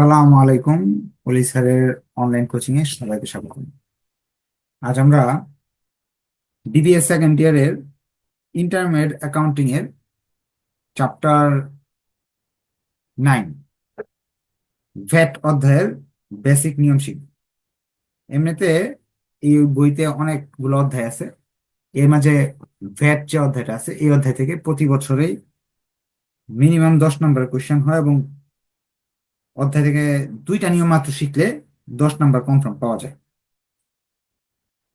সালামু আলাইকুম অলি স্যারের অনলাইন কোচিং এ সবাইকে স্বাগত। আজ আমরা বিবিএস সেকেন্ড ইয়ারের ইন্টারমিডিয়েট অ্যাকাউন্টিং এর চ্যাপ্টার নাইন ভ্যাট অধ্যায়ের বেসিক নিয়ম শিখব। এমনিতে এই বইতে অনেকগুলো অধ্যায় আছে। এর মাঝে ভ্যাট যে অধ্যায়টা আছে, এই অধ্যায় থেকে প্রতি বছরেই মিনিমাম দশ নম্বরের কোয়েশ্চেন হয় এবং অধ্যায় থেকে দুইটা নিয়ম মাত্র শিখলে দশ নাম্বার কনফার্ম পাওয়া যায়।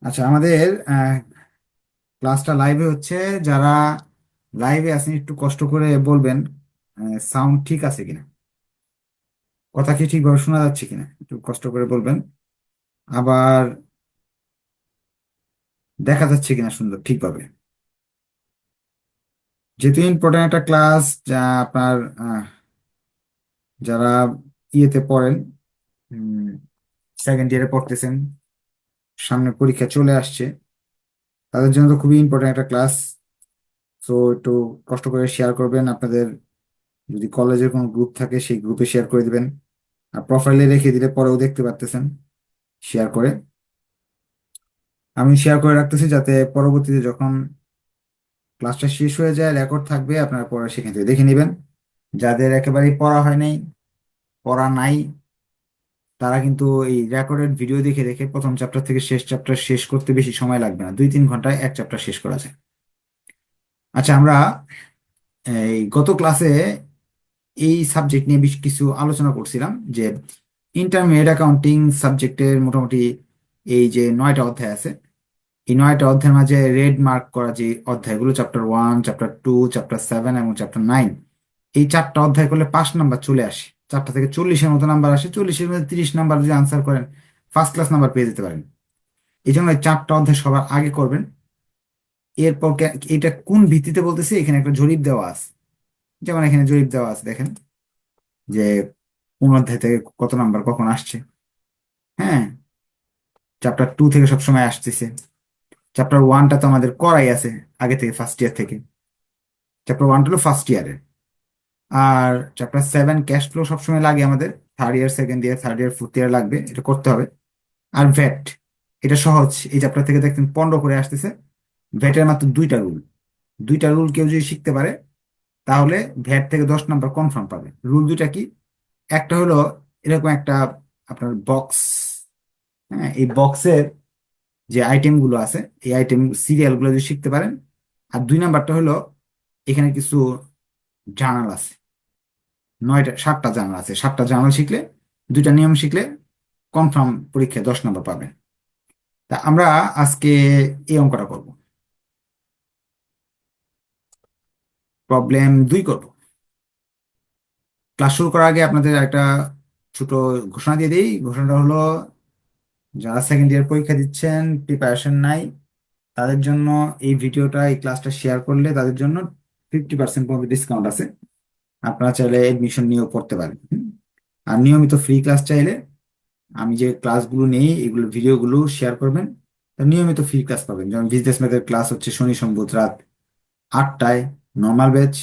আচ্ছা আমাদের ক্লাসটা লাইভে হচ্ছে, যারা লাইভে আছেন, একটু কষ্ট করে বলবেন সাউন্ড ঠিক আছে কিনা? কথা কি ঠিকভাবে শোনা যাচ্ছে কিনা? একটু কষ্ট করে বলবেন। আবার দেখা যাচ্ছে কিনা সুন্দর, ঠিকভাবে। যেহেতু ইম্পর্টেন্ট একটা ক্লাস যা আপনার যারা ইয়েতে পড়েন সেকেন্ড ইয়ারে পড়তেছেন, সামনে পরীক্ষা চলে আসছে। তাদের জন্য তো খুবই ইম্পর্টেন্ট একটা ক্লাস তো একটু কষ্ট করে শেয়ার করবেন, আপনাদের যদি কলেজের কোনো গ্রুপ থাকে, সেই গ্রুপে শেয়ার করে দিবেন। আর প্রোফাইলে রেখে দিলে পরেও দেখতে পারতেছেন শেয়ার করে। আমি শেয়ার করে রাখতেছি যাতে পরবর্তীতে যখন ক্লাসটা শেষ হয়ে যায় রেকর্ড থাকবে, আপনারা পরে সেখান থেকে দেখে নেবেন। যাদের একেবারেই পড়া হয় নাই পড়া নাই। তারা কিন্তু এই রেকর্ডেড ভিডিও দেখে দেখে প্রথম চ্যাপ্টার থেকে শেষ চ্যাপ্টার শেষ করতে বেশি সময় লাগবে না। দুই তিন ঘন্টায় এক চ্যাপ্টার শেষ করা যায়। আচ্ছা আমরা এই গত ক্লাসে এই সাবজেক্ট নিয়ে বেশ কিছু আলোচনা করছিলাম যে ইন্টারমিডিয়েট অ্যাকাউন্টিং সাবজেক্টের মোটামুটি এই যে নয়টা অধ্যায় আছে, এই নয়টা অধ্যায়ের মাঝে রেড মার্ক করা যে অধ্যায়গুলো chapter one chapter two chapter seven এবং চ্যাপ্টার নাইন এই চারটা অধ্যায় করলে পাঁচ নাম্বার চলে আসে। চারটা থেকে চল্লিশের মতো নাম্বার আসে, চল্লিশের মধ্যে তিরিশ নাম্বার যদি আনসার করেন ফার্স্ট ক্লাস নাম্বার পেয়ে যেতে পারেন। এই জন্য চারটা অধ্যায় সবার আগে করবেন। এরপর এটা কোন ভিত্তিতে বলতেছি? এখানে একটা জরিপ দেওয়া আছে। যেমন এখানে জরিপ দেওয়া আছে, দেখেন। যে কোন অধ্যায় থেকে কত নাম্বার কখন আসছে। হ্যাঁ? চ্যাপ্টার টু থেকে সবসময় আসতেছে। চ্যাপ্টার ওয়ানটা তো আমাদের করাই আছে, আগে থেকে ফার্স্ট ইয়ার থেকে। চ্যাপ্টার ওয়ানটা হলো ফার্স্ট ইয়ারের আর চ্যাপ্টার সেভেন ক্যাশ ফ্লো সবসময় লাগে আমাদের। Third year second year third year fourth year লাগবে, এটা করতে হবে। আর ভ্যাট এটা সহজ। এই চ্যাপ্টার থেকে দেখতেন পনেরো করে আসতেছে। ভ্যাটের মাত্র দুইটা রুল দুইটা রুল কেউ যদি শিখতে পারে, তাহলে ভ্যাট থেকে দশ নাম্বার কনফার্ম পাবে। রুল দুইটা কি? একটা হলো এরকম একটা আপনার বক্স হ্যাঁ এই বক্সের যে আইটেমগুলো আছে, এই আইটেম সিরিয়ালগুলো যদি শিখতে পারেন। আর দুই নাম্বারটা হলো এখানে কিছু জার্নাল আছে। নয়টা, সাতটা জার্নাল আছে। সাতটা জার্নাল শিখলে, দুইটা নিয়ম শিখলে কনফার্ম পরীক্ষায় দশ নম্বর পাবেন। তা আমরা আজকে এই অঙ্কটা করব। প্রবলেম দুই করব। ক্লাস শুরু করার আগে আপনাদের একটা ছোট ঘোষণা দিয়ে দিই। ঘোষণাটা হলো, যারা সেকেন্ড ইয়ার পরীক্ষা দিচ্ছেন প্রিপারেশন নাই, তাদের জন্য এই ভিডিওটা এই ক্লাসটা শেয়ার করলে তাদের জন্য ফিফটি পার্সেন্ট পর্যন্ত ডিসকাউন্ট আছে। আপনারা চাইলে এডমিশন নিয়েও পড়তে পারেন। আর নিয়মিত ফ্রি ক্লাস চাইলে আমি যে ক্লাসগুলো নেই, এগুলো ভিডিওগুলো শেয়ার করবেন। নিয়মিত ফ্রি ক্লাস পাবেন। যেমন বিজনেস ম্যাথের ক্লাস হচ্ছে শনি সোম বুধ রাত আটটায় নর্মাল ব্যাচ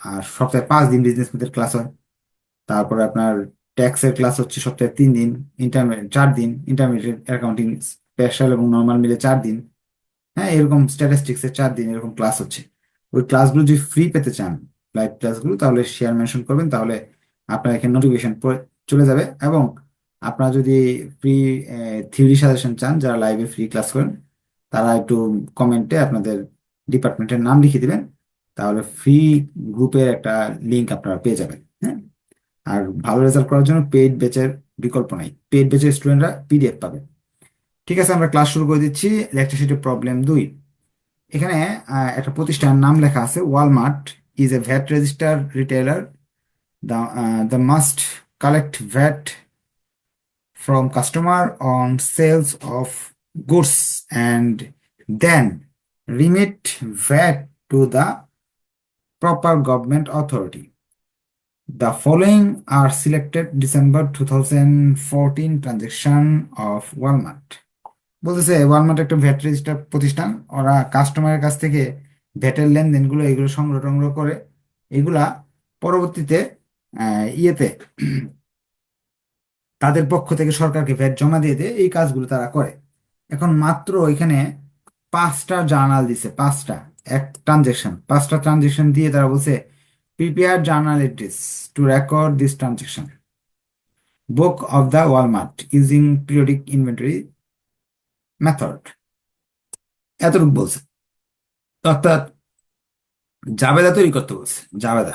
আর সপ্তাহে পাঁচ দিন বিজনেস ম্যাথের ক্লাস হয়। তারপরে আপনার ট্যাক্সের ক্লাস হচ্ছে সপ্তাহে তিন দিন ইন্টারমিডিয়েট চার দিন ইন্টারমিডিয়েট অ্যাকাউন্টিং স্পেশাল এবং নর্মাল মিলে চার দিন। হ্যাঁ এরকম স্ট্যাটিস্টিক্স এর চার দিন এরকম ক্লাস হচ্ছে। ওই ক্লাসগুলো যদি ফ্রি পেতে চান লাইভ ক্লাসগুলো তাহলে শেয়ার মেনশন করবেন, তাহলে আপনার এখানে নোটিফিকেশন চলে যাবে এবং আপনারা যদি ফ্রি থিওরি সাজেশন চান, যারা লাইভে ফ্রি ক্লাস করেন, তারা একটু কমেন্টে আপনাদের ডিপার্টমেন্টের নাম লিখে দিবেন, তাহলে ফ্রি গ্রুপের একটা লিংক আপনারা পেয়ে যাবেন হ্যাঁ? আর ভালো রেজাল্ট করার জন্য পেইড ব্যাচের বিকল্প নাই পেইড ব্যাচের স্টুডেন্টরা পিডিএফ পাবে। ঠিক আছে, আমরা ক্লাস শুরু করে দিচ্ছি শিটের প্রবলেম দুই। এখানে একটা প্রতিষ্ঠানের নাম লেখা আছে Walmart is a VAT register retailer the must collect VAT from customer on sales of goods and then remit VAT to the proper government authority the following are selected December two thousand fourteen transaction of Walmart বলতেছে Walmart একটা VAT register প্রতিষ্ঠান। ওরা কাস্টমারের কাছ থেকে ভ্যাটের লেনদেনগুলো, এগুলো সংগ্রহ টংগ্রহ করে। এগুলা পরবর্তীতে ইয়েতে তাদের পক্ষ থেকে সরকারকে ভ্যাট জমা দিয়ে দিয়ে এই কাজগুলো তারা করে। এখন মাত্র এখানে পাঁচটা জার্নাল দিছে, পাঁচটা। এক ট্রানজেকশন, পাঁচটা ট্রানজেকশন দিয়ে তারা বলছে prepare journal entries to record this transaction book of the Walmart using periodic inventory method এতটুকু বলছে। অর্থাৎ জাবেদা তৈরি করতে বলছে, জাবেদা।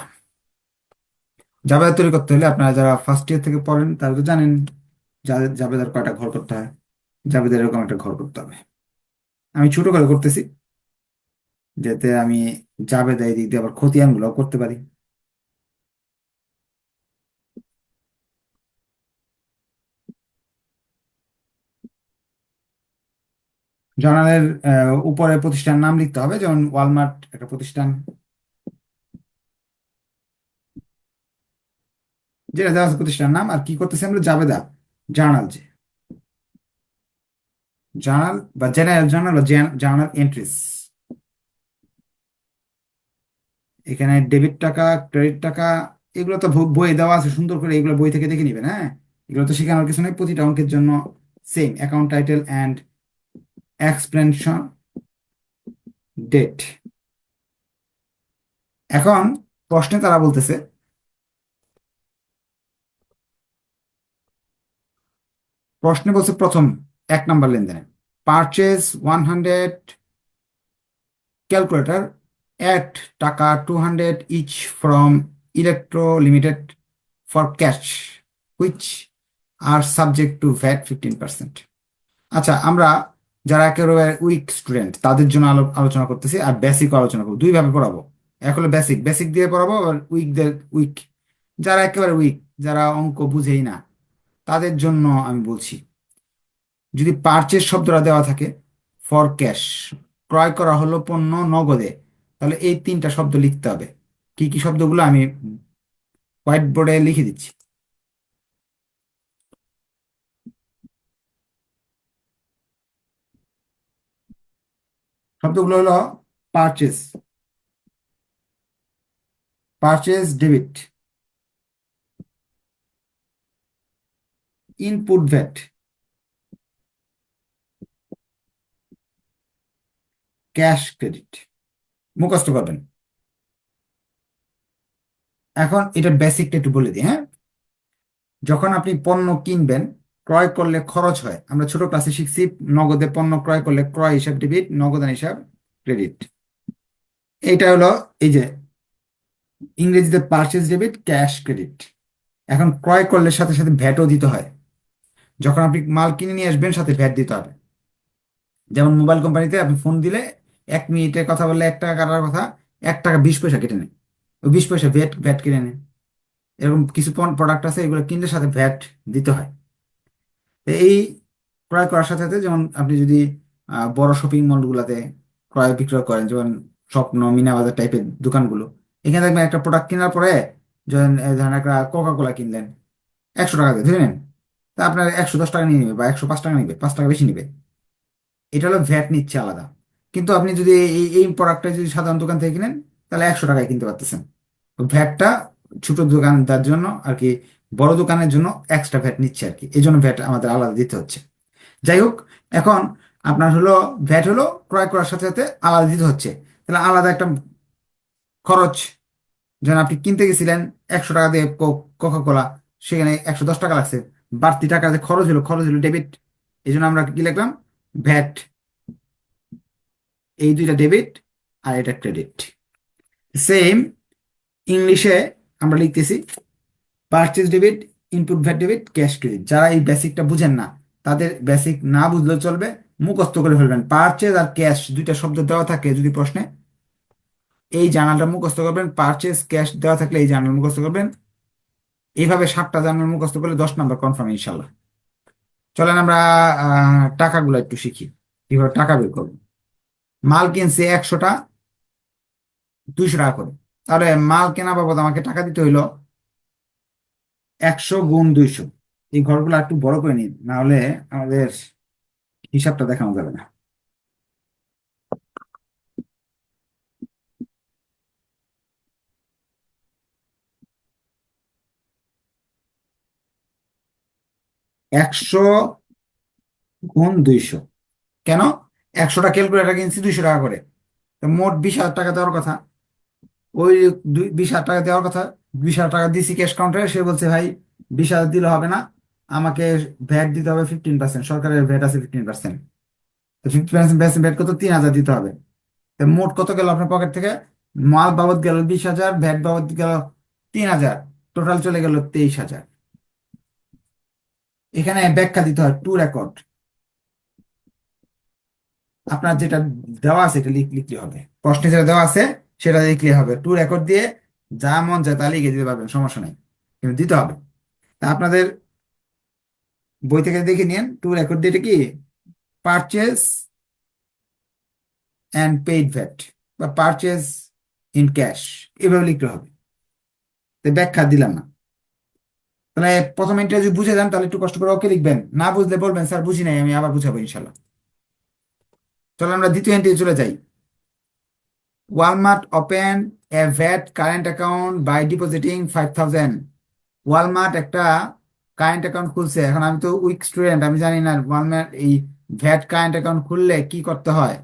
জাবেদা তৈরি করতে হলে আপনারা যারা ফার্স্ট ইয়ার থেকে পড়েন, তারা তো জানেন জাবেদার কয়টা ঘর করতে হয়, জাবেদার এরকম একটা ঘর করতে হবে। আমি ছোট করে করতেছি, যাতে আমি জাবেদা এই দিক দিয়ে আবার খতিয়ানগুলো করতে পারি। জার্নালের উপরে প্রতিষ্ঠান নাম লিখতে হবে, যেমন ওয়ালমার্ট একটা প্রতিষ্ঠান। যেটা দেওয়া প্রতিষ্ঠান নাম, আর কি করতেছি আমরা? জাবেদা, জার্নাল যে। জার্নাল বা জেনারেল জার্নাল বা জার্নাল এন্ট্রিস। এখানে ডেবিট টাকা, ক্রেডিট টাকা, এগুলো তো ব- বইয়ে দেওয়া আছে, সুন্দর করে এগুলো বই থেকে দেখে নিবেন হ্যাঁ? এগুলো তো শেখানোর কিছু নেই, প্রতিটা অঙ্কের জন্য same account title and explanation date এখন প্রশ্নে তারা বলতেছে, প্রশ্নে বলছে প্রথম এক নাম্বার লেনদেনে purchase one hundred calculator at taka two hundred each from Electro limited for cash which are subject to VAT fifteen percent আচ্ছা আমরা যারা একেবারে উইক স্টুডেন্ট তাদের জন্য আলো- আলোচনা করতেছি আর বেসিক আলোচনা করব। দুই ভাবে পড়াবো। এক হলো বেসিক বেসিক দিয়ে পড়াবো আর উইকদের উইক যারা একেবারে উইক যারা অঙ্ক বুঝেই না, তাদের জন্য আমি বলছি, যদি পারচেজ শব্দটা দেওয়া থাকে ফর ক্যাশ ক্রয় করা হলো পণ্য নগদে, তাহলে এই তিনটা শব্দ লিখতে হবে। কি কি শব্দগুলো আমি হোয়াইট বোর্ডে লিখে দিচ্ছি। শব্দগুলো হলো purchase purchase debit input VAT cash credit মুখস্থ করবেন। এখন এটা বেসিকটা একটু বলে দিই হ্যাঁ? যখন আপনি পণ্য কিনবেন ক্রয় করলে খরচ হয়। আমরা ছোট ক্লাসে শিখছি, নগদে পণ্য ক্রয় করলে ক্রয় হিসাব ডেবিট নগদান হিসাব ক্রেডিট এইটা হলো এই যে ইংরেজিতে পারচেজ ডেবিট ক্যাশ ক্রেডিট এখন ক্রয় করলে সাথে সাথে ভ্যাটও দিতে হয়। যখন আপনি মাল কিনে নিয়ে আসবেন, সাথে ভ্যাট দিতে হবে। যেমন মোবাইল কোম্পানিতে আপনি ফোন দিলে এক মিনিটে কথা বললে এক টাকা কাটার কথা, এক টাকা বিশ পয়সা কেটে নেয়। ওই বিশ পয়সা ভ্যাট ভ্যাট কিনে নেয়। এরকম কিছু প্রোডাক্ট আছে, এগুলো কিনলে সাথে ভ্যাট দিতে হয়। এই ক্রয় করার সাথে সাথে যেমন আপনি যদি বড় শপিং মলগুলোতে ক্রয় বিক্রয় করেন, যেমন স্বপ্ন মিনা বাজার টাইপের দোকানগুলো, এখানে দেখবেন একটা প্রোডাক্ট কেনার পরে এই ধরেন একটা কোকা কোলা কিনলেন, একশো টাকা দিয়ে, ধরে নেন। তা আপনার একশো দশ টাকা নিয়ে নেবে বা একশো পাঁচ টাকা নিবে, পাঁচ টাকা বেশি নিবে। এটা হলো ভ্যাট নিচ্ছে আলাদা। কিন্তু আপনি যদি এই এই প্রোডাক্টটা যদি সাধারণ দোকান থেকে কিনেন, তাহলে একশো টাকায় কিনতে পারতেছেন। ভ্যাটটা ছোট দোকানদার জন্য আর কি বড় দোকানের জন্য এক্সট্রা ভ্যাট নিচ্ছে আর কি। এই জন্য ভ্যাট আমাদের আলাদা দিতে হচ্ছে। যাই হোক, এখন আপনার হলো ভ্যাট হলো, ক্রয় করার সাথে সাথে আলাদা দিতে হচ্ছে। তাহলে আলাদা একটা খরচ যেন আপনি কিনতে গেছিলেন, একশো টাকা দিয়ে কোকা কোলা সেখানে একশো দশ টাকা লাগছে। বাড়তি টাকা যে খরচ হলো খরচ হলো ডেবিট এই জন্য আমরা কি লিখলাম? ভ্যাট এই দুইটা ডেবিট আর এটা ক্রেডিট সেম ইংলিশে আমরা লিখতেছি purchase debit input VAT debit cash credit যারা এই বেসিকটা বুঝেন না, তাদের বেসিক না বুঝলেও চলবে, মুখস্থ করে ফেলবেন। পারচেজ আর ক্যাশ দুইটা শব্দ দেওয়া থাকে যদি প্রশ্নে। এই জার্নালটা মুখস্থ করবেন পারচেজ ক্যাশ দেওয়া থাকলে এই জার্নাল মুখস্থ করবেন। এইভাবে সাতটা জার্নাল মুখস্থ করলে দশ নম্বর কনফার্ম ইনশাল্লাহ চলেন আমরা টাকাগুলো একটু শিখি। কীভাবে টাকা বের করব। মাল কিনছে একশোটা দুইশো টাকা করে। তাহলে মাল কেনা বাবদ আমাকে টাকা দিতে হইল একশো গুণ দুইশো। এই ঘরগুলো একটু বড় করে নিন, না হলে আমাদের হিসাবটা দেখানো যাবে না। একশো গুণ দুইশো। কেন? একশোটা ক্যালকুলেটার কিনছি দুইশো টাকা করে। মোট বিশ হাজার টাকা দেওয়ার কথা। ওই বিশ হাজার টাকা দেওয়ার কথা বিশ হাজার টাকা দিছি ক্যাশ কাউন্টারে সে বলছে, ভাই, বিশ হাজার দিলে হবে না। আমাকে ভ্যাট দিতে হবে ফিফটিন পার্সেন্ট সরকারের ভ্যাট আছে ফিফটিন পার্সেন্ট তো ফিফটি পার্সেন্ট ভ্যাট কত তিন হাজার দিতে হবে। তো মোট কত গেল আপনার পকেট থেকে? মাল বাবদ গেল বিশ হাজার ভ্যাট বাবদ গেল তিন হাজার। টোটাল চলে গেল তেইশ হাজার। এখানে ব্যাখ্যা দিতে হয় টু রেকর্ড আপনার যেটা দেওয়া আছে, এটা লিখ- লিখলে হবে? প্রশ্নে যেটা দেওয়া আছে, সেটা লিখলে হবে। টু রেকর্ড দিয়ে যা মন চায় তা লিখে দিতে পারবেন, সমস্যা নেই। কিন্তু দিতে হবে। তা আপনাদের বই থেকে দেখে নিন। টু রেকর্ড দিয়ে কি? পারচেস অ্যান্ড পেইড ভ্যাট বা পারচেস ইন ক্যাশ এভাবে লিখতে হবে। ব্যাখ্যা দিলাম না। তাহলে প্রথম এন্ট্রি যদি বুঝে যান, তাহলে একটু কষ্ট করে ওকে লিখবেন। না বুঝলে বলবেন, স্যার, বুঝি নাই, আমি আবার বুঝাবো ইনশাল্লাহ। চলো আমরা দ্বিতীয় এন্ট্রি চলে যাই। Open a VAT current account by depositing five thousand Walmart একটা কারেন্ট অ্যাকাউন্ট খুলছে। এখন আমি তো উইক স্টুডেন্ট আমি জানি না ওয়ালমার্ট এই ভ্যাট কারেন্ট অ্যাকাউন্ট খুললে কি করতে হয়।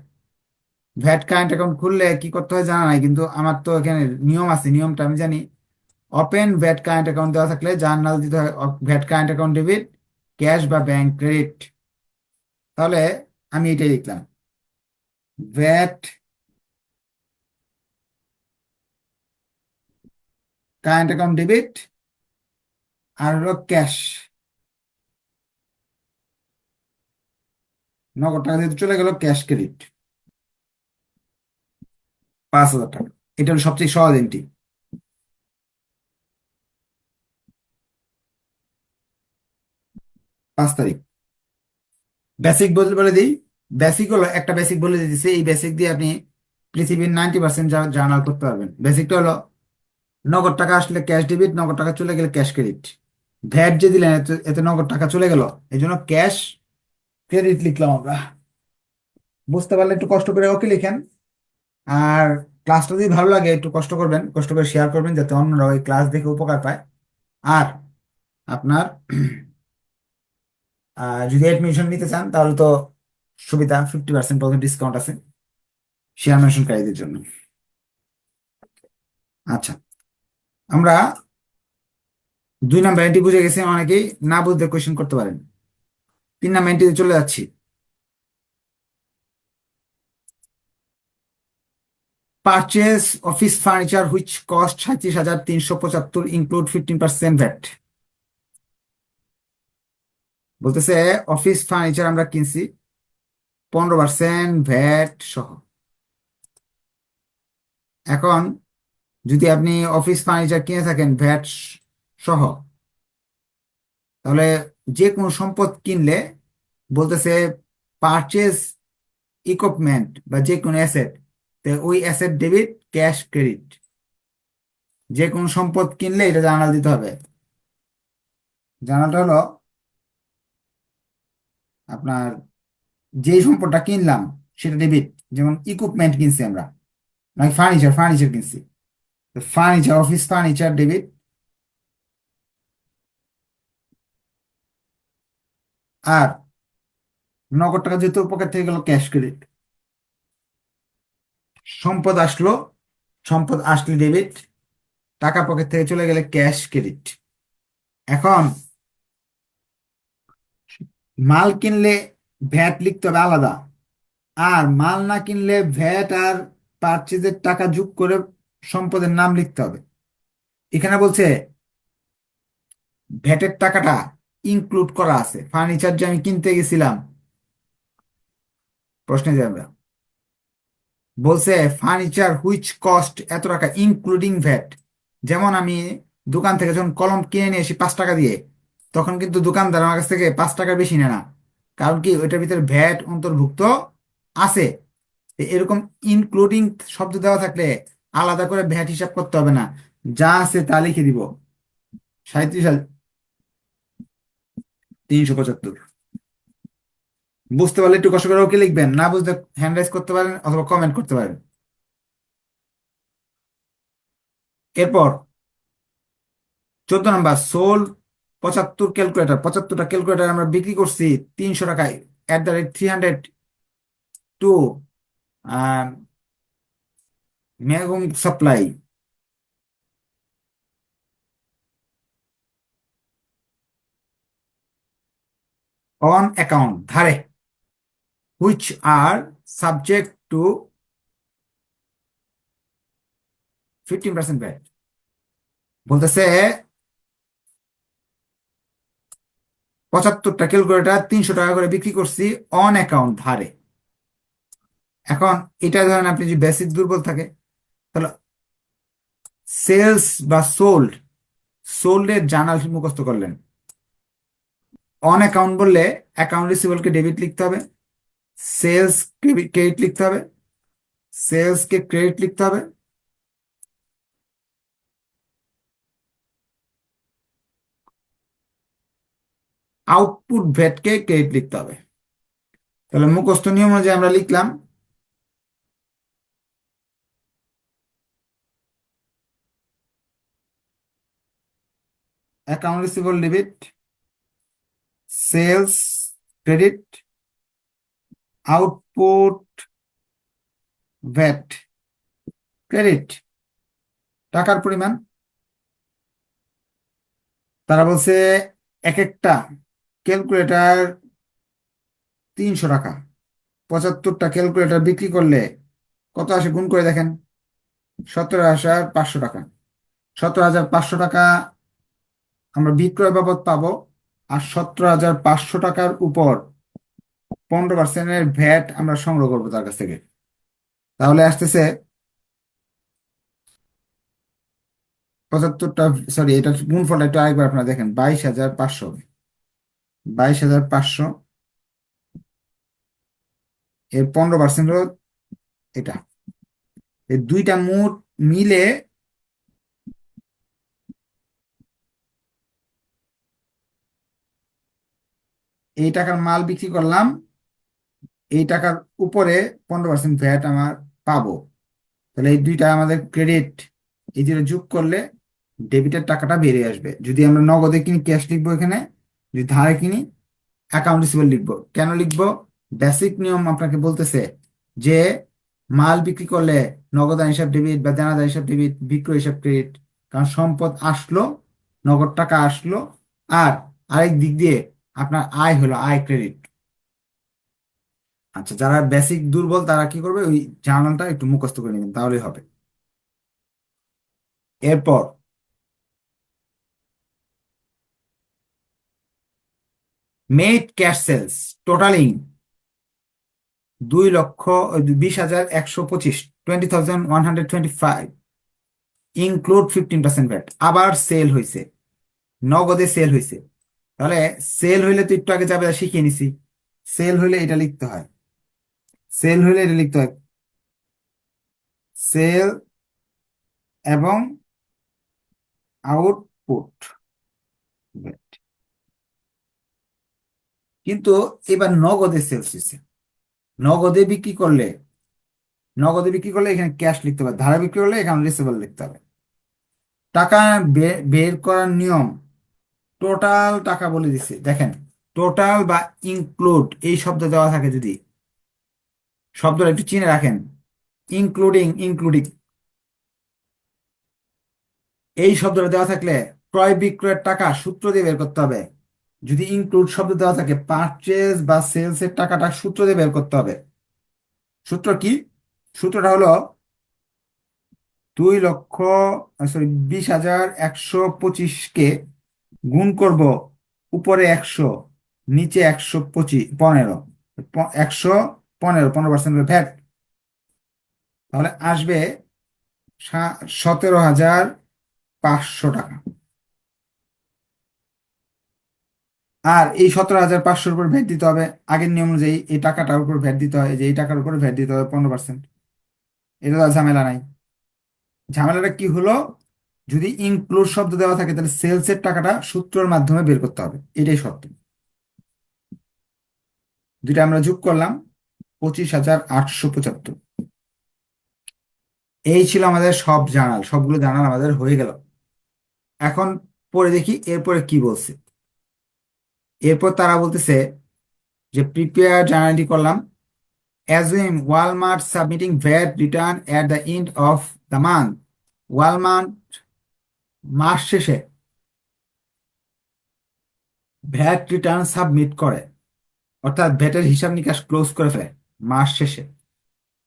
ভ্যাট কারেন্ট অ্যাকাউন্ট খুললে কি করতে হয় জানা নাই, কিন্তু আমার তো এখানে নিয়ম আছে, নিয়মটা আমি জানি। ওপেন ভ্যাট কারেন্ট অ্যাকাউন্ট দেওয়া থাকলে জার্নাল দিতে হয় VAT current account debit cash বা ব্যাংক ক্রেডিট তাহলে আমি এটাই লিখলাম। ভ্যাট কারেন্ট অ্যাকাউন্ট ডেবিট আর হলো ক্যাশ নগদ টাকা যেহেতু চলে গেল ক্যাশ ক্রেডিট পাঁচ হাজার টাকা এটা হলো সবচেয়ে সহজ এন্ট্রি পাঁচ তারিখ বেসিক বলে বলে দিই বেসিক হলো একটা বেসিক বলে দিতেছি, এই বেসিক দিয়ে আপনি পৃথিবীর নাইনটি পার্সেন্ট জার্নাল করতে পারবেন। বেসিকটা হলো নগদ টাকা আসলে ক্যাশ ডেবিট নগদ টাকা চলে গেলে ক্যাশ ক্রেডিট ভ্যাট যে দিলেন, এতে নগদ টাকা চলে গেল। এই জন্য ক্যাশ ক্রেডিট লিখলাম আমরা। বুঝতে পারলে একটু কষ্ট করে ওকে লিখেন। আর ক্লাসটা যদি ভালো লাগে, একটু কষ্ট করবেন, কষ্ট করে শেয়ার করবেন, যাতে অন্যরা ওই ক্লাস দেখে উপকার পায়। আর আপনার যদি অ্যাডমিশন নিতে চান, তাহলে তো সুবিধা ফিফটি পার্সেন্ট পর্যন্ত ডিসকাউন্ট আছে। শেয়ার মেনশনকারীদের জন্য। আচ্ছা। আমরা দুই নাম্বার এন্ট্রি বুঝে গেছি অনেকেই না বুঝতে কোয়েশ্চেন করতে পারেন। তিন নাম্বার এন্ট্রিতে চলে যাচ্ছি। Purchase office furniture which cost সাঁত্রিশ হাজার তিনশো পঁচাত্তর ইনক্লুড ফিফটিন পার্সেন্ট ভ্যাট বলতেছে অফিস ফার্নিচার আমরা কিনছি পনেরো পার্সেন্ট ভ্যাট সহ। এখন যদি আপনি অফিস ফার্নিচার কিনে থাকেন, ভ্যাট সহ, তাহলে যে কোনো সম্পদ কিনলে বলতেছে পারচেজ ইকুইপমেন্ট বা যে কোনো অ্যাসেট তো ওই অ্যাসেট ডেবিট ক্যাশ ক্রেডিট যে কোনো সম্পদ কিনলে এটা জানাল দিতে হবে। জানালটা হলো আপনার যে সম্পদটা কিনলাম, সেটা ডেবিট যেমন ইকুইপমেন্ট কিনছি আমরা নাকি ফার্নিচার ফার্নিচার কিনছি। ফার্নিচার অফিস ফার্নিচার ডেবিট আর নগদ টাকা যেহেতু পকেট থেকে গেল ক্যাশ ক্রেডিট সম্পদ আসলো, সম্পদ আসলে ডেবিট টাকা পকেট থেকে চলে গেলে ক্যাশ ক্রেডিট এখন মাল কিনলে ভ্যাট লিখতে হবে আলাদা, আর মাল না কিনলে ভ্যাট আর পারচেজের টাকা যোগ করে সম্পদের নাম লিখতে হবে। এখানে বলছে, ভ্যাটের টাকাটা ইনক্লুড করা আছে। ফার্নিচার যে আমি কিনতে গেছিলাম, প্রশ্নে যাবে বলছে ফার্নিচার হুইচ কস্ট এত টাকা ইনক্লুডিং ভ্যাট যেমন আমি দোকান থেকে যখন কলম কিনে নিয়ে আসি পাঁচ টাকা দিয়ে, তখন কিন্তু দোকানদার আমার কাছ থেকে পাঁচ টাকা বেশি নেয় না। কারণ কি, ওইটার ভিতরে ভ্যাট অন্তর্ভুক্ত আছে। এরকম ইনক্লুডিং শব্দ দেওয়া থাকলে আলাদা করে ভ্যাট হিসাব করতে হবে না। যা আছে তা লিখে দিব। সাঁত্রিশ তিনশো পঁচাত্তর। বুঝতে পারলে একটু কষ্ট করে ওকে লিখবেন। না বুঝতে হ্যান্ড রাইজ করতে পারেন অথবা কমেন্ট করতে পারেন। এরপর চোদ্দ নাম্বার সোল পঁচাত্তর ক্যালকুলেটার পঁচাত্তরটা ক্যালকুলেটার আমরা বিক্রি করছি তিনশো টাকায়। At the rate three hundred to মেগম supply. On account ধারে। Which are subject to fifteen percent VAT বলতেছে, পঁচাত্তরটা ক্যালকুলেটার তিনশো টাকা করে বিক্রি করছি অন অ্যাকাউন্ট ধারে। এখন এটা ধরেন আপনি যদি বেসিক দুর্বল থাকে তাহলে সেলস বা সোল্ড, সোল্ডের জার্নাল মুখস্থ করলেন। অন অ্যাকাউন্ট বললে অ্যাকাউন্ট রিসিভেবলকে ডেবিট লিখতে হবে, সেলস ক্রেডিট লিখতে হবে, সেলসকে ক্রেডিট লিখতে হবে। আউটপুট ভ্যাটকে ক্রেডিট লিখতে হবে। তাহলে মুখস্থ নিয়ম অনুযায়ী আমরা লিখলাম account receivable debit sales credit output VAT credit টাকার পরিমাণ। তারা বলছে এক একটা ক্যালকুলেটার তিনশো টাকা। পঁচাত্তরটা ক্যালকুলেটার বিক্রি করলে কত আসে? গুণ করে দেখেন। সতেরো হাজার পাঁচশো টাকা। সতেরো হাজার পাঁচশো টাকা আমরা বিক্রয় বাবদ পাব আর সতেরো হাজার পাঁচশো টাকার উপর পনেরো পার্সেন্টের ভ্যাট আমরা সংগ্রহ করব তার কাছ থেকে। তাহলে আসতেছে পঁচাত্তরটা সরি এটা গুণফলটা একটু আরেকবার আপনারা দেখেন, বাইশ হাজার পাঁচশো। বাইশ হাজার পাঁচশো এর পনেরো পার্সেন্ট এটা। এই দুইটা মোট মিলে এই টাকার মাল বিক্রি করলাম, এই টাকার উপরে পনেরো পার্সেন্ট ভ্যাট আমার পাবো। তাহলে এই দুইটা আমাদের ক্রেডিট এই দুটো যোগ করলে ডেবিটের টাকাটা বেরিয়ে আসবে। যদি আমরা নগদে কিনি ক্যাশ লিখব এখানে, যদি ধারে কিনি অ্যাকাউন্ট রিসিভেবল লিখব। কেন লিখব? বেসিক নিয়ম আপনাকে বলতেছে যে মাল বিক্রি করলে নগদান হিসাব ডেবিট বা দেনাদার হিসাব ডেবিট বিক্রয় হিসাব ক্রেডিট কারণ সম্পদ আসলো, নগদ টাকা আসলো, আর আরেক দিক দিয়ে আপনার আয় হলো, আয় ক্রেডিট আচ্ছা যারা বেসিক দুর্বল, তারা কি করবে? ওই জার্নালটা একটু মুখস্থ করে নেবেন, তাহলেই হবে। এরপর মেড ক্যাশ সেলস টোটালিং দুই লক্ষ, বিশ হাজার একশো পঁচিশ twenty thousand one hundred twenty five include fifteen percent VAT আবার সেল হয়েছে নগদে সেল হয়েছে তাহলে সেল হইলে তো একটু আগে যাবে শিখিয়ে নিছি। সেল হইলে এটা লিখতে হয়। সেল হইলে এটা লিখতে হয়। সেল এবং আউটপুট কিন্তু এবার নগদে সেলস হয়েছে নগদে বিক্রি করলে, নগদে বিক্রি করলে এখানে ক্যাশ লিখতে হবে। ধারা বিক্রি করলে এখানে রিসিভেবল লিখতে হবে। টাকা বের করার নিয়ম টোটাল টাকা বলে দিচ্ছে দেখেন, টোটাল বা ইনক্লুড এই শব্দ দেওয়া থাকে যদি, শব্দটা একটু চিনে রাখেন ইনক্লুডিং ইনক্লুডিং এই শব্দটা দেওয়া থাকলে ক্রয় বিক্রয়ের টাকা সূত্র দিয়ে বের করতে হবে। যদি ইনক্লুড শব্দ দেওয়া থাকে পারচেজ বা সেলস এর টাকাটা সূত্র দিয়ে বের করতে হবে। সূত্র কি? সূত্রটা হলো দুই লক্ষ সরি বিশ হাজার একশো পঁচিশকে গুণ করব উপরে একশো, নিচে একশো পঁচিশ পনেরো। একশো পনেরো পনেরো পার্সেন্ট ভ্যাট। তাহলে আসবে সতেরো হাজার পাঁচশো টাকা। আর এই সতেরো হাজার পাঁচশোর উপর ভ্যাট দিতে হবে। আগের নিয়ম অনুযায়ী এই টাকাটার উপর ভ্যাট দিতে হয়, যে এই টাকার উপর ভ্যাট দিতে হবে পনেরো পার্সেন্ট এটা তো ঝামেলা নাই। ঝামেলাটা কি হলো? যদি ইনক্লুড শব্দ দেওয়া থাকে, তাহলে সেলস এর টাকাটা সূত্রের মাধ্যমে বের করতে হবে। এটাই শর্ত দুইটা আমরা যোগ করলাম, পঁচিশ হাজার আটশো পঁচাত্তর। এই ছিল আমাদের সব জার্নাল সবগুলো জার্নাল আমাদের হয়ে গেল। এখন পরে দেখি এরপরে কি বলছে। এরপর তারা বলতেছে যে প্রিপেয়ার জার্নালটি করলাম। Assume Walmart submitting VAT return at the end of the month Walmart মাস শেষে ভ্যাট রিটার্ন সাবমিট করে, অর্থাৎ ভ্যাটের হিসাব নিকাশ ক্লোজ করে ফেলে মাস শেষে।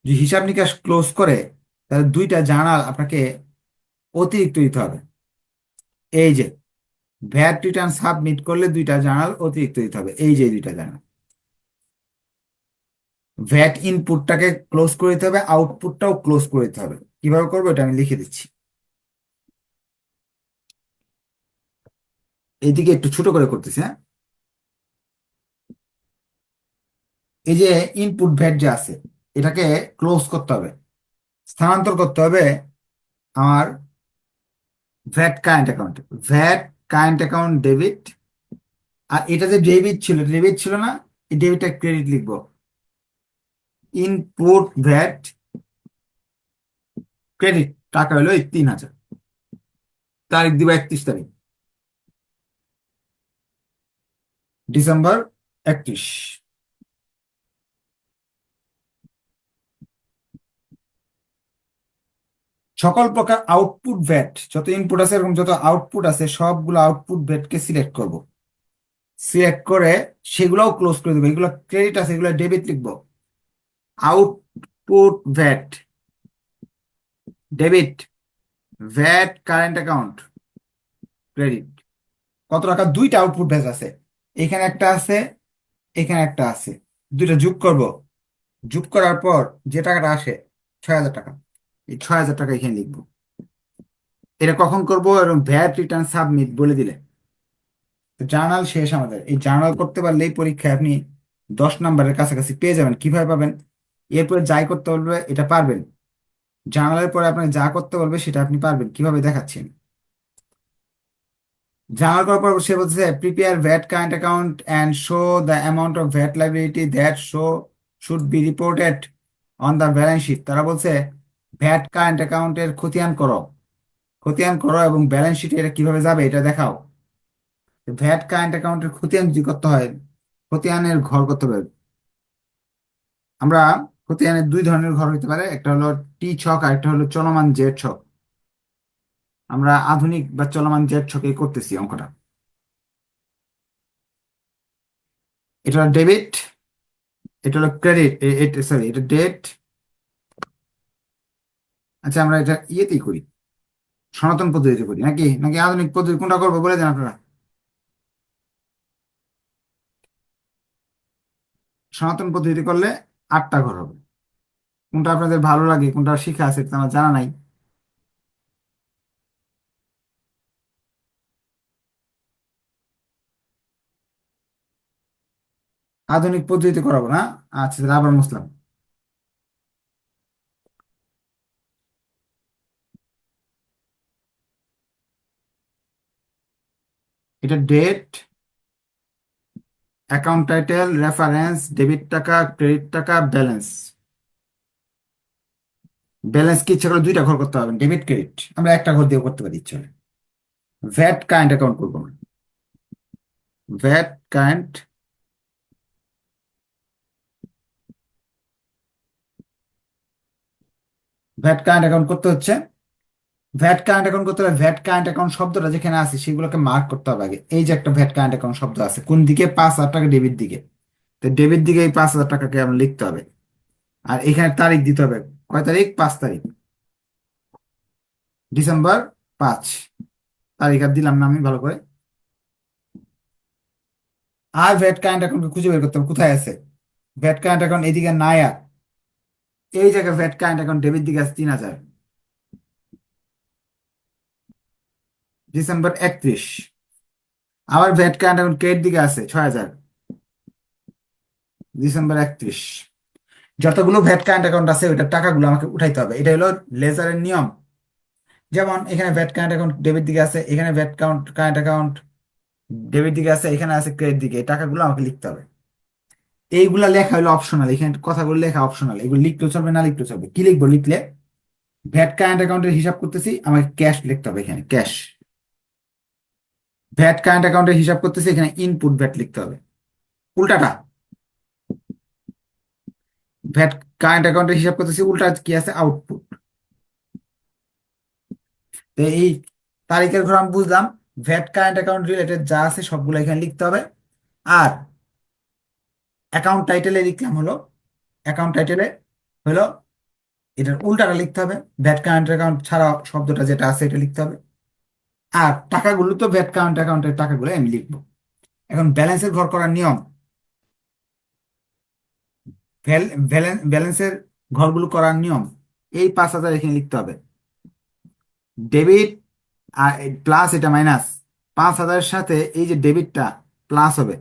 যদি হিসাব নিকাশ ক্লোজ করে, তাহলে দুইটা জার্নাল আপনাকে অতিরিক্ত দিতে হবে। এই যে ভ্যাট রিটার্ন সাবমিট করলে দুইটা জার্নাল অতিরিক্ত দিতে হবে। এই যে দুইটা জার্নাল। ভ্যাট ইনপুটটাকে ক্লোজ করে দিতে হবে আউটপুটটাও ক্লোজ করে দিতে হবে। কীভাবে করব এটা আমি লিখে দিচ্ছি। এইদিকে একটু ছোট করে করতেছি হ্যাঁ? এই যে ইনপুট ভ্যাট যে আছে, এটাকে ক্লোজ করতে হবে, স্থানান্তর করতে হবে আমার ভ্যাট কারেন্ট অ্যাকাউন্টে ভ্যাট কারেন্ট অ্যাকাউন্ট ডেবিট আর এটা যে ডেবিট ছিল ডেবিট ছিল না, এই ডেবিটটা ক্রেডিট লিখব। ইনপুট ভ্যাট ক্রেডিট টাকা হলো এই তিন হাজার। তারিখ দিব একত্রিশ তারিখ। ডিসেম্বর একত্রিশ। সকল প্রকার আউটপুট ভ্যাট যত ইনপুট আছে এবং যত আউটপুট আছে, সবগুলো আউটপুট ভ্যাটকে সিলেক্ট করব। সিলেক্ট করে সেগুলোও ক্লোজ করে দেবো। এগুলো ক্রেডিট আছে, এগুলো ডেবিট লিখব। Output VAT debit VAT current account credit কত টাকা? দুইটা আউটপুট ভ্যাট আছে। এখানে একটা আছে, এখানে একটা আছে। দুইটা যোগ করব। যোগ করার পর যে টাকাটা আসে, ছয় হাজার টাকা। এই ছয় হাজার টাকা এখানে লিখব। এটা কখন করব এবং ভ্যাট রিটার্ন সাবমিট বলে দিলে। জার্নাল শেষ আমাদের। এই জার্নাল করতে পারলেই পরীক্ষায় আপনি দশ নম্বরের কাছাকাছি পেয়ে যাবেন। কীভাবে পাবেন? এরপরে যাই করতে বলবে, এটা পারবেন। জার্নালের পরে আপনাকে যা করতে বলবে, সেটা আপনি পারবেন। কীভাবে দেখাচ্ছেন জার্নাল করার পর সে বলছে prepare VAT current account and show the amount of VAT liability that show should be reported on the balance sheet তারা বলছে ভ্যাট কারেন্ট অ্যাকাউন্টের খতিয়ান করো। খতিয়ান করো এবং ব্যালেন্স শিটে এটা কীভাবে যাবে এটা দেখাও। ভ্যাট কারেন্ট অ্যাকাউন্টের খতিয়ান যদি করতে হয়, খতিয়ানের ঘর করতে হবে। আমরা খতিয়ানের দুই ধরনের ঘর হইতে পারে, একটা হলো টি ছক আর একটা হলো চলমান জেড ছক আমরা আধুনিক বা চলমান জেড ছকে করতেছি অঙ্কটা। এটা ডেবিট, এটা হলো ক্রেডিট সরি এটা ডেট। আচ্ছা আমরা এটা ইয়েতেই করি, সনাতন পদ্ধতিতে করি, নাকি? নাকি আধুনিক পদ্ধতি, কোনটা করব বলে দেন আপনারা? সনাতন পদ্ধতি করলে আটটা ঘর হবে। কোনটা আপনাদের ভালো লাগে, কোনটা শিখা আছে এটা আমার জানা নাই। আধুনিক পদ্ধতিতে করাবো, না? আচ্ছা তাহলে আবার মুসলাম এটা date account title reference debit টাকা ক্রেডিট টাকা ব্যালেন্স ব্যালেন্স কি ইচ্ছা করে দুইটা ঘর করতে হবে ডেবিট ক্রেডিট আমরা একটা ঘর দিয়ে করতে পারি, ইচ্ছা হলে। ভ্যাট কারেন্ট অ্যাকাউন্ট করব VAT current VAT current account করতে হচ্ছে। ভ্যাট কারেন্ট অ্যাকাউন্ট করতে হলে ভ্যাট কারেন্ট অ্যাকাউন্ট শব্দটা যেখানে আছে সেগুলোকে মার্ক করতে হবে আগে। এই যে একটা ভ্যাট কারেন্ট অ্যাকাউন্ট শব্দ আছে, কোন দিকে? পাঁচ হাজার টাকা ডেবিট দিকে। তো ডেবিট দিকে এই পাঁচ হাজার টাকাকে আমরা লিখতে হবে। আর এখানে তারিখ দিতে হবে। কয় তারিখ? পাঁচ তারিখ। ডিসেম্বর পাঁচ। তারিখ আর দিলাম না আমি, ভালো করে। আর ভ্যাট কারেন্ট অ্যাকাউন্ট খুঁজে বের করতে হবে। কোথায় আছে? ভ্যাট কারেন্ট অ্যাকাউন্ট এদিকে নাই আর। এই জায়গায় ভ্যাট কারেন্ট অ্যাকাউন্ট ডেবিট দিকে আছে তিন হাজার। ডিসেম্বর একত্রিশ। আবার ভ্যাট কারেন্ট অ্যাকাউন্ট ক্রেডিট দিকে আছে, ছয় হাজার। ডিসেম্বর একত্রিশ। যতগুলো ভ্যাট কারেন্ট অ্যাকাউন্ট আছে, ওইটার টাকাগুলো আমাকে উঠাইতে হবে। এটা হলো লেজারের নিয়ম। যেমন এখানে ভ্যাট কারেন্ট অ্যাকাউন্ট ডেবিট দিকে আছে, এখানে VAT count current account debit দিকে আছে, এখানে আছে ক্রেডিট দিকে। এই টাকাগুলো আমাকে লিখতে হবে। এইগুলা লেখা হলো অপশনাল এখানে কথাগুলো লেখা অপশনাল এগুলো লিখতে চলবে, না লিখতেও চলবে। কি লিখব? লিখলে ভ্যাট কারেন্ট অ্যাকাউন্টের হিসাব করতেছি, আমাকে ক্যাশ লিখতে হবে এখানে ক্যাশ ভ্যাট কারেন্ট অ্যাকাউন্টের হিসাব করতেছি, এখানে ইনপুট ভ্যাট লিখতে হবে। উল্টাটা। ভ্যাট কারেন্ট অ্যাকাউন্টের হিসাব করতেছি, উল্টা কি আছে? আউটপুট তো এই তারিখের ঘর আমি বুঝলাম ভ্যাট কারেন্ট অ্যাকাউন্ট রিলেটেড যা আছে সবগুলো এখানে লিখতে হবে। আর অ্যাকাউন্ট টাইটেলে লিখলাম হলো অ্যাকাউন্ট টাইটেলে হলো, এটার উল্টাটা লিখতে হবে ভ্যাট কারেন্ট অ্যাকাউন্ট ছাড়া শব্দটা যেটা আছে এটা লিখতে হবে। আর টাকাগুলো তো ভ্যাট কারেন্ট অ্যাকাউন্টের টাকাগুলো আমি লিখব। এখন ব্যালেন্সের ঘর করার নিয়ম। ব্যালেন্সের ঘরগুলো করার নিয়ম। এই পাঁচ হাজার এখানে লিখতে হবে। ডেবিট আর প্লাস এটা মাইনাস পাঁচ হাজারের সাথে এই যে ডেবিটটা প্লাস হবে।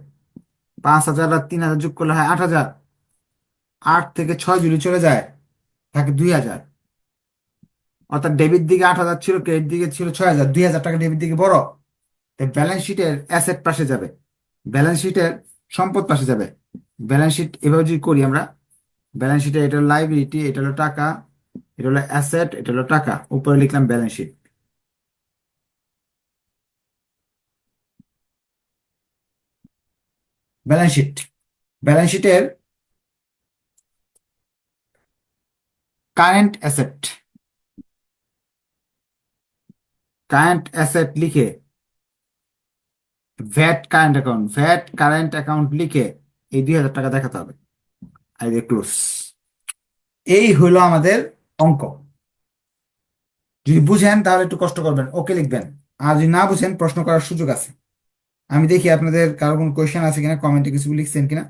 পাঁচ হাজার আর তিন হাজার যোগ করলে হয় আট হাজার। আট থেকে ছয় যদি চলে যায় থাকে দুই হাজার। অর্থাৎ ডেবিট দিকে আট হাজার ছিল ক্রেডিট দিকে ছিল ছয় হাজার। দুই হাজার টাকা ডেবিট দিকে বড়। ব্যালেন্স শিটের অ্যাসেট পাশে যাবে। ব্যালেন্স শিটের সম্পদ পাশে যাবে। ব্যালেন্স শিট এভাবে যদি করি আমরা ব্যালেন্স শিটে এটা হলো লাইবিলিটি এটা হলো টাকা, এটা হলো অ্যাসেট এটা হলো টাকা। উপরে লিখলাম balance sheet balance sheet balance শিটের কারেন্ট অ্যাসেট কারেন্ট অ্যাসেট লিখে VAT current account VAT current account লিখে এই দুই হাজার টাকা দেখাতে হবে। আই ক্লোজ এই হলো আমাদের অঙ্ক। যদি বুঝেন তাহলে একটু কষ্ট করবেন। ওকে লিখবেন। আর যদি না বুঝেন, প্রশ্ন করার সুযোগ আছে। আমি দেখি আপনাদের কারও কোনো কোয়েশ্চেন আছে কিনা কমেন্টে কিছু লিখছেন কিনা?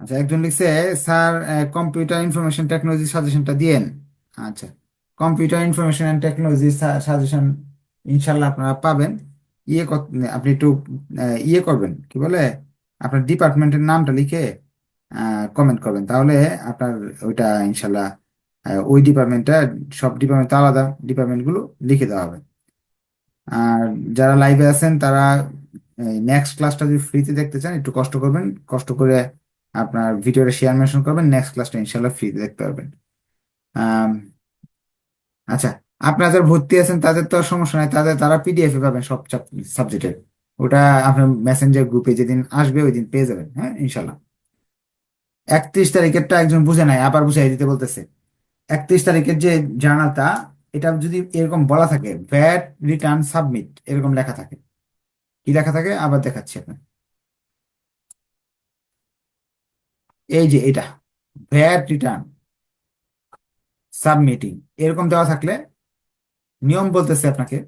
আচ্ছা একজন লিখছে, স্যার কম্পিউটার ইনফরমেশন টেকনোলজি সাজেশনটা দিয়েন। আচ্ছা computer information and technology suggestion ইনশাল্লাহ আপনারা পাবেন। ইয়ে আপনি একটু ইয়ে করবেন, কি বলে, আপনার ডিপার্টমেন্টের নামটা লিখে কমেন্ট করবেন। তাহলে আপনার ওইটা ইনশাল্লাহ ওই ডিপার্টমেন্টটা, সব ডিপার্টমেন্ট আলাদা, ডিপার্টমেন্টগুলো লিখে দেওয়া হবে। আর যারা লাইভে আছেন, তারা নেক্সট ক্লাসটা যদি ফ্রিতে দেখতে চান, একটু কষ্ট করবেন। কষ্ট করে আপনার ভিডিওটা শেয়ার মেনশন করবেন নেক্সট ক্লাসটা ইনশাল্লাহ ফ্রিতে দেখতে পারবেন। আচ্ছা আপনারা যারা ভর্তি আছেন, তাদের তো সমস্যা নাই। তাদের, তারা পিডিএফ এ পাবেন সব সাবজেক্টের ওটা আপনার মেসেঞ্জার গ্রুপে যেদিন আসবে, ওই দিন পেয়ে যাবেন হ্যাঁ ইনশাল্লাহ একত্রিশ তারিখেরটা একজন বুঝে নাই আবার বুঝাই দিতে বলতেছে। একত্রিশ তারিখের যে জার্নালটা, এটা যদি এরকম বলা থাকে ভ্যাট রিটার্ন সাবমিট এরকম লেখা থাকে। কি লেখা থাকে? আবার দেখাচ্ছি আপনার এই যে এটা ভ্যাট রিটার্ন সাবমিটিং এরকম দেওয়া থাকলে নিয়ম বলতেছে আপনাকে,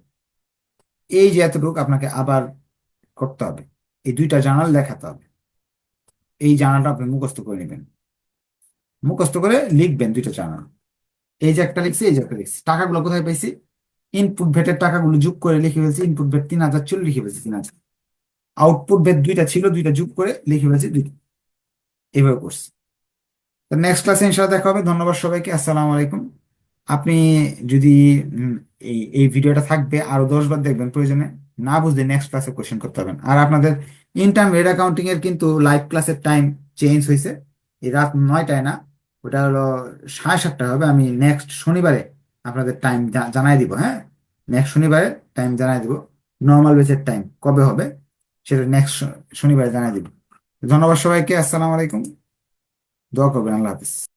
এই যে এতটুকু আপনাকে আবার করতে হবে। এই দুইটা জার্নাল দেখাতে হবে। এই জার্নালটা আপনি মুখস্থ করে নেবেন। মুখস্থ করে লিখবেন দুইটা জার্নাল। এই যে একটা লিখছি, এই যে একটা লিখছি। টাকাগুলো কোথায় পাইছি? ইনপুট ভেটের টাকাগুলো যোগ করে লিখে ফেলছি ইনপুট ভেট তিন হাজার ছিল লিখে ফেলছি তিন হাজার। আউটপুট ভেট দুইটা ছিল, দুইটা যোগ করে লিখে ফেলছি দুইটা। এইভাবে করছি। নেক্সট ক্লাসে ইনশাআল্লাহ দেখা হবে। ধন্যবাদ সবাইকে। আসসালামু আলাইকুম। আপনি যদি এই এই ভিডিওটা থাকবে, আরও দশ বার দেখবেন প্রয়োজনে। না বুঝলে নেক্সট ক্লাসে কোশ্চেন করতে পারবেন। আর আপনাদের ইন্টারমিডিয়েট অ্যাকাউন্টিং এর কিন্তু লাইভ ক্লাসের টাইম চেঞ্জ হয়েছে এই রাত নয়টায় না ওটা হলো সাড়ে সাতটা হবে। আমি নেক্সট শনিবারে আপনাদের টাইম জানাই দিব হ্যাঁ? নেক্সট শনিবারে টাইম জানাই দিব। নর্মাল বেচের টাইম কবে হবে সেটা নেক্সট শনিবারে জানাই দিব। ধন্যবাদ সবাইকে, আসসালাম আলাইকুম। দোয়া করবেন, আল্লাহ হাফিজ।